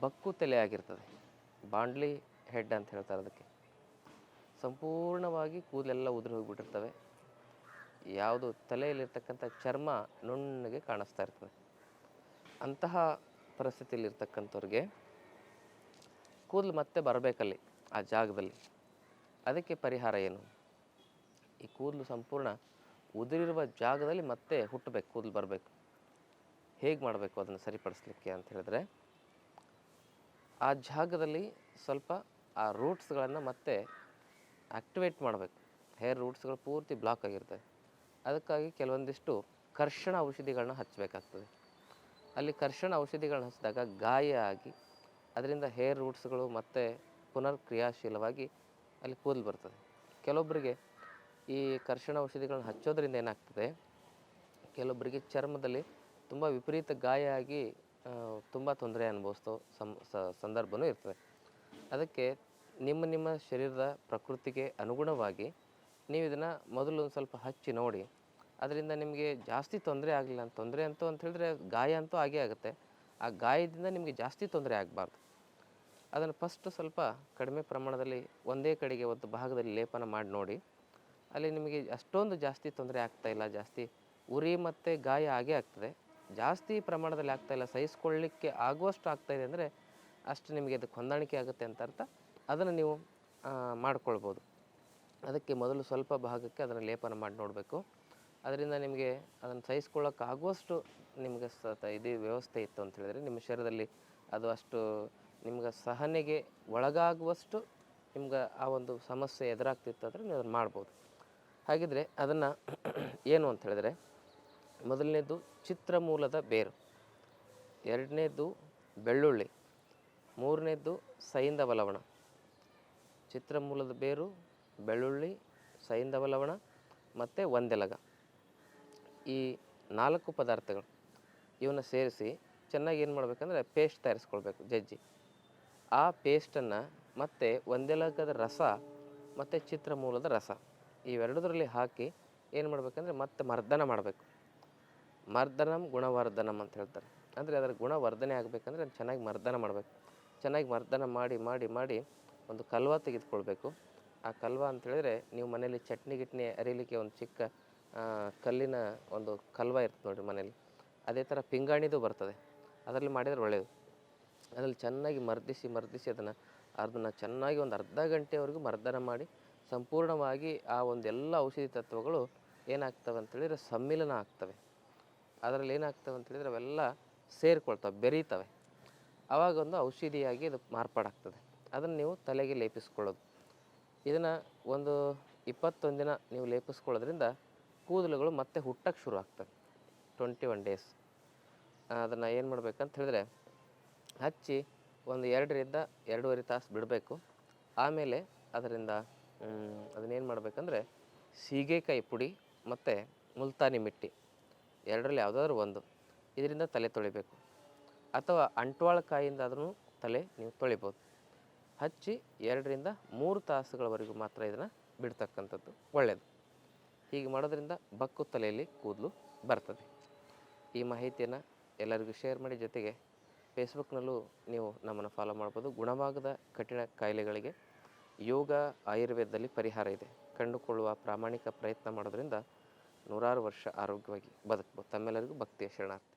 ಬಕ್ಕು ತಲೆ ಆಗಿರ್ತದೆ. ಬಾಂಡ್ಲಿ ಹೆಡ್ ಅಂತ ಹೇಳ್ತಾರೆ ಅದಕ್ಕೆ. ಸಂಪೂರ್ಣವಾಗಿ ಕೂದಲೆಲ್ಲ ಉದುರಿ ಹೋಗಿಬಿಟ್ಟಿರ್ತವೆ. ಯಾವುದು ತಲೆಯಲ್ಲಿರ್ತಕ್ಕಂಥ ಚರ್ಮ ನುಣ್ಣಗೆ ಕಾಣಿಸ್ತಾ ಇರ್ತದೆ. ಅಂತಹ ಪರಿಸ್ಥಿತಿಯಲ್ಲಿರ್ತಕ್ಕಂಥವ್ರಿಗೆ ಕೂದಲು ಮತ್ತೆ ಬರಬೇಕಲ್ಲಿ ಆ ಜಾಗದಲ್ಲಿ. ಅದಕ್ಕೆ ಪರಿಹಾರ ಏನು? ಈ ಕೂದಲು ಸಂಪೂರ್ಣ ಉದುರಿರುವ ಜಾಗದಲ್ಲಿ ಮತ್ತೆ ಹುಟ್ಟಬೇಕು, ಕೂದಲು ಬರಬೇಕು. ಹೇಗೆ ಮಾಡಬೇಕು ಅದನ್ನು ಸರಿಪಡಿಸ್ಲಿಕ್ಕೆ ಅಂತ ಹೇಳಿದ್ರೆ ಆ ಜಾಗದಲ್ಲಿ ಸ್ವಲ್ಪ ಆ ರೂಟ್ಸ್ಗಳನ್ನು ಮತ್ತೆ ಆಕ್ಟಿವೇಟ್ ಮಾಡಬೇಕು. ಹೇರ್ ರೂಟ್ಸ್ಗಳು ಪೂರ್ತಿ ಬ್ಲಾಕ್ ಆಗಿರ್ತವೆ. ಅದಕ್ಕಾಗಿ ಕೆಲವೊಂದಿಷ್ಟು ಕರ್ಷಣ ಔಷಧಿಗಳನ್ನ ಹಚ್ಚಬೇಕಾಗ್ತದೆ ಅಲ್ಲಿ ಕರ್ಷಣ ಔಷಧಿಗಳನ್ನ ಹಚ್ಚಿದಾಗ ಗಾಯ ಆಗಿ ಅದರಿಂದ ಹೇರ್ ರೂಟ್ಸ್ಗಳು ಮತ್ತೆ ಪುನರ್ ಕ್ರಿಯಾಶೀಲವಾಗಿ ಅಲ್ಲಿ ಕೂದಲು ಬರ್ತದೆ. ಕೆಲವೊಬ್ಬರಿಗೆ ಈ ಕರ್ಷಣ ಔಷಧಿಗಳನ್ನ ಹಚ್ಚೋದ್ರಿಂದ ಏನಾಗ್ತದೆ? ಕೆಲವೊಬ್ಬರಿಗೆ ಚರ್ಮದಲ್ಲಿ ತುಂಬ ವಿಪರೀತ ಗಾಯ ಆಗಿ ತುಂಬ ತೊಂದರೆ ಅನುಭವಿಸ್ತೋ ಸಂ, ಸ- ಸಂದರ್ಭನೂ ಇರ್ತದೆ. ಅದಕ್ಕೆ ನಿಮ್ಮ ನಿಮ್ಮ ಶರೀರದ ಪ್ರಕೃತಿಗೆ ಅನುಗುಣವಾಗಿ ನೀವು ಇದನ್ನು ಮೊದಲು ಒಂದು ಸ್ವಲ್ಪ ಹಚ್ಚಿ ನೋಡಿ, ಅದರಿಂದ ನಿಮಗೆ ಜಾಸ್ತಿ ತೊಂದರೆ ಆಗಲಿಲ್ಲ ತೊಂದರೆ ಅಂತೂ ಅಂತ ಹೇಳಿದ್ರೆ ಗಾಯ ಅಂತೂ ಆಗೇ ಆಗುತ್ತೆ. ಆ ಗಾಯದಿಂದ ನಿಮಗೆ ಜಾಸ್ತಿ ತೊಂದರೆ ಆಗಬಾರ್ದು. ಅದನ್ನು ಫಸ್ಟ್ ಸ್ವಲ್ಪ ಕಡಿಮೆ ಪ್ರಮಾಣದಲ್ಲಿ ಒಂದೇ ಕಡೆಗೆ ಒಂದು ಭಾಗದಲ್ಲಿ ಲೇಪನ ಮಾಡಿ ನೋಡಿ, ಅಲ್ಲಿ ನಿಮಗೆ ಅಷ್ಟೊಂದು ಜಾಸ್ತಿ ತೊಂದರೆ ಆಗ್ತಾಯಿಲ್ಲ ಜಾಸ್ತಿ ಉರಿ ಮತ್ತು ಗಾಯ ಆಗೇ ಆಗ್ತದೆ. ಜಾಸ್ತಿ ಪ್ರಮಾಣದಲ್ಲಿ ಆಗ್ತಾ ಇಲ್ಲ, ಸಹಿಸ್ಕೊಳ್ಳಿಕ್ಕೆ ಆಗುವಷ್ಟು ಆಗ್ತಾ ಇದೆ ಅಂದರೆ ಅಷ್ಟು ನಿಮಗೆ ಅದಕ್ಕೆ ಹೊಂದಾಣಿಕೆ ಆಗುತ್ತೆ ಅಂತ ಅರ್ಥ. ಅದನ್ನು ನೀವು ಮಾಡ್ಕೊಳ್ಬೋದು. ಅದಕ್ಕೆ ಮೊದಲು ಸ್ವಲ್ಪ ಭಾಗಕ್ಕೆ ಅದನ್ನು ಲೇಪನ ಮಾಡಿ ನೋಡಬೇಕು. ಅದರಿಂದ ನಿಮಗೆ ಅದನ್ನು ಸಹಿಸ್ಕೊಳ್ಳೋಕೆ ಆಗುವಷ್ಟು ನಿಮಗೆ ಸ ಇದು ವ್ಯವಸ್ಥೆ ಇತ್ತು ಅಂತ ಹೇಳಿದ್ರೆ ನಿಮ್ಮ ಶರೀರದಲ್ಲಿ ಅದು ಅಷ್ಟು ನಿಮ್ಗೆ ಸಹನೆಗೆ ಒಳಗಾಗುವಷ್ಟು ನಿಮ್ಗೆ ಆ ಒಂದು ಸಮಸ್ಯೆ ಎದುರಾಗ್ತಿತ್ತು ಅಂದರೆ ನೀವು ಅದನ್ನು ಮಾಡ್ಬೋದು. ಹಾಗಿದ್ರೆ ಅದನ್ನು ಏನು ಅಂತ ಹೇಳಿದ್ರೆ ಮೊದಲನೇದು ಚಿತ್ರಮೂಲದ ಬೇರು. ಎರಡನೇದು ಬೆಳ್ಳುಳ್ಳಿ. ಮೂರನೇದು ಸೈಂಧವ ಲವಣ ಚಿತ್ರಮೂಲದ ಬೇರು, ಬೆಳ್ಳುಳ್ಳಿ ಸೈಂಧವ ಲವಣ ಮತ್ತು ಒಂದೆಲಗ. ಈ ನಾಲ್ಕು ಪದಾರ್ಥಗಳು ಇವನ್ನ ಸೇರಿಸಿ ಚೆನ್ನಾಗಿ ಏನು ಮಾಡಬೇಕಂದ್ರೆ ಪೇಸ್ಟ್ ತಯಾರಿಸ್ಕೊಳ್ಬೇಕು ಜಜ್ಜಿ. ಆ ಪೇಸ್ಟನ್ನು ಮತ್ತು ಒಂದೆಲಗದ ರಸ ಮತ್ತು ಚಿತ್ರಮೂಲದ ರಸ. ಇವೆರಡರಲ್ಲಿ ಹಾಕಿ ಏನು ಮಾಡಬೇಕಂದ್ರೆ ಮತ್ತೆ ಮರ್ದನ ಮಾಡಬೇಕು. ಮರ್ದನಂ ಗುಣವರ್ಧನಂ ಅಂತ ಹೇಳ್ತಾರೆ. ಅಂದರೆ ಅದರ ಗುಣವರ್ಧನೆ ಆಗಬೇಕಂದ್ರೆ ಅದು ಚೆನ್ನಾಗಿ ಮರ್ದನ ಮಾಡಬೇಕು. ಚೆನ್ನಾಗಿ ಮರ್ದನ ಮಾಡಿ ಮಾಡಿ ಮಾಡಿ ಒಂದು ಕಲ್ವ ತೆಗೆದುಕೊಳ್ಬೇಕು. ಆ ಕಲ್ವ ಅಂತೇಳಿದರೆ ನೀವು ಮನೇಲಿ ಚಟ್ನಿ ಗಿಟ್ನಿ ಅರಿಲಿಕ್ಕೆ ಒಂದು ಚಿಕ್ಕ ಕಲ್ಲಿನ ಒಂದು ಕಲ್ವ ಇರ್ತದೆ ನೋಡಿರಿ ಮನೇಲಿ ಅದೇ ಥರ ಪಿಂಗಾಣಿದು ಬರ್ತದೆ. ಅದರಲ್ಲಿ ಮಾಡಿದರೆ ಒಳ್ಳೆಯದು ಅದರಲ್ಲಿ ಚೆನ್ನಾಗಿ ಮರ್ದಿಸಿ ಮರ್ದಿಸಿ ಅದನ್ನು ಅದನ್ನು ಚೆನ್ನಾಗಿ ಒಂದು ಅರ್ಧ ಗಂಟೆವರೆಗೂ ಮರ್ದನ ಮಾಡಿ ಸಂಪೂರ್ಣವಾಗಿ ಆ ಒಂದೆಲ್ಲ ಔಷಧಿ ತತ್ವಗಳು ಏನಾಗ್ತವೆ ಅಂತೇಳಿದರೆ ಸಮ್ಮಿಲನ ಆಗ್ತವೆ. ಅದರಲ್ಲಿ ಏನಾಗ್ತವೆ ಅಂತ ಹೇಳಿದ್ರೆ ಅವೆಲ್ಲ ಸೇರಿಕೊಳ್ತವೆ, ಬೆರೀತವೆ. ಆವಾಗ ಒಂದು ಔಷಧಿಯಾಗಿ ಅದು ಮಾರ್ಪಾಡಾಗ್ತದೆ. ಅದನ್ನು ನೀವು ತಲೆಗೆ ಲೇಪಿಸ್ಕೊಳ್ಳೋದು. ಇದನ್ನು ಒಂದು ಇಪ್ಪತ್ತೊಂದು ದಿನ ನೀವು ಲೇಪಿಸ್ಕೊಳ್ಳೋದ್ರಿಂದ ಕೂದಲುಗಳು ಮತ್ತೆ ಹುಟ್ಟಕ್ಕೆ ಶುರು ಆಗ್ತವೆ. ಟ್ವೆಂಟಿ ಒನ್ ಡೇಸ್ ಅದನ್ನು ಏನು ಮಾಡಬೇಕಂತ ಹೇಳಿದ್ರೆ ಹಚ್ಚಿ ಒಂದು ಎರಡರಿಂದ ಎರಡೂವರೆ ತಾಸು ಬಿಡಬೇಕು. ಆಮೇಲೆ ಅದರಿಂದ ಅದನ್ನೇನು ಮಾಡಬೇಕಂದ್ರೆ ಸೀಗೆಕಾಯಿ ಪುಡಿ ಮತ್ತು ಮುಲ್ತಾನಿ ಮಿಟ್ಟಿ. ಎರಡರಲ್ಲಿ ಯಾವುದಾದ್ರೂ ಒಂದು. ಇದರಿಂದ ತಲೆ ತೊಳಿಬೇಕು. ಅಥವಾ ಅಂಟ್ವಾಳ ಕಾಯಿಂದ ಅದನ್ನು ತಲೆ ನೀವು ತೊಳಿಬೋದು. ಹಚ್ಚಿ ಎರಡರಿಂದ ಮೂರು ತಾಸುಗಳವರೆಗೂ ಮಾತ್ರ ಇದನ್ನು ಬಿಡ್ತಕ್ಕಂಥದ್ದು ಒಳ್ಳೆಯದು ಹೀಗೆ ಮಾಡೋದ್ರಿಂದ ಬಕ್ಕು ತಲೆಯಲ್ಲಿ ಕೂದಲು ಬರ್ತದೆ. ಈ ಮಾಹಿತಿಯನ್ನು ಎಲ್ಲರಿಗೂ ಶೇರ್ ಮಾಡಿ ಜೊತೆಗೆ ಫೇಸ್ಬುಕ್ನಲ್ಲೂ ನೀವು ನಮ್ಮನ್ನು ಫಾಲೋ ಮಾಡ್ಬೋದು. ಗುಣವಾಗದ ಕಠಿಣ ಕಾಯಿಲೆಗಳಿಗೆ ಯೋಗ, ಆಯುರ್ವೇದದಲ್ಲಿ ಪರಿಹಾರ ಇದೆ. ಕಂಡುಕೊಳ್ಳುವ ಪ್ರಾಮಾಣಿಕ ಪ್ರಯತ್ನ ಮಾಡೋದ್ರಿಂದ ನೂರಾರು ವರ್ಷ ಆರೋಗ್ಯವಾಗಿ ಬದುಕ್ಬೋದು ತಮ್ಮೆಲ್ಲರಿಗೂ ಭಕ್ತಿಯ ಶರಣಾರ್ಥಿ.